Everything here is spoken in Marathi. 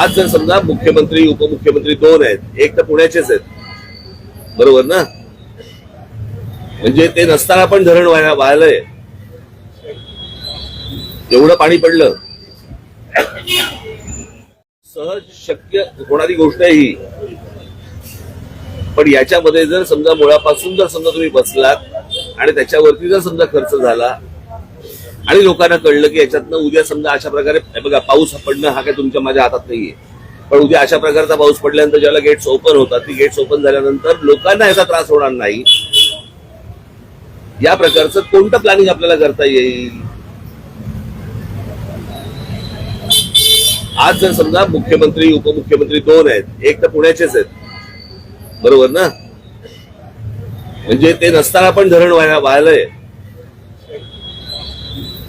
आज जर समजा मुख्यमंत्री उपमुख्यमंत्री दोन आहेत एक तर पुण्याचेच आहेत. बरोबर ना? म्हणजे ते नसताना पण धरण वाहिलंय एवढं पाणी पडलं. सहज शक्य होणारी गोष्ट आहे ही. पण याच्यामध्ये जर समजा मुळापासून जर समजा तुम्ही बसलात आणि त्याच्यावरती जर समजा खर्च झाला आणि लोकांना कळलं की याच्यातनं उद्या समजा अशा प्रकारे बघा पाऊस पडणं हा काय तुमच्या माझ्या हातात नाहीये. पण उद्या अशा प्रकारचा पाऊस पडल्यानंतर ज्याला गेट्स ओपन होतात ती गेट्स ओपन झाल्यानंतर लोकांना याचा त्रास होणार नाही. या प्रकारचं कोणतं प्लॅनिंग आपल्याला करता येईल? आज जर समजा मुख्यमंत्री उपमुख्यमंत्री दोन आहेत एक तर पुण्याचेच आहेत. बरोबर ना? म्हणजे ते नसताना पण धरण व्हायला व्हायला आहे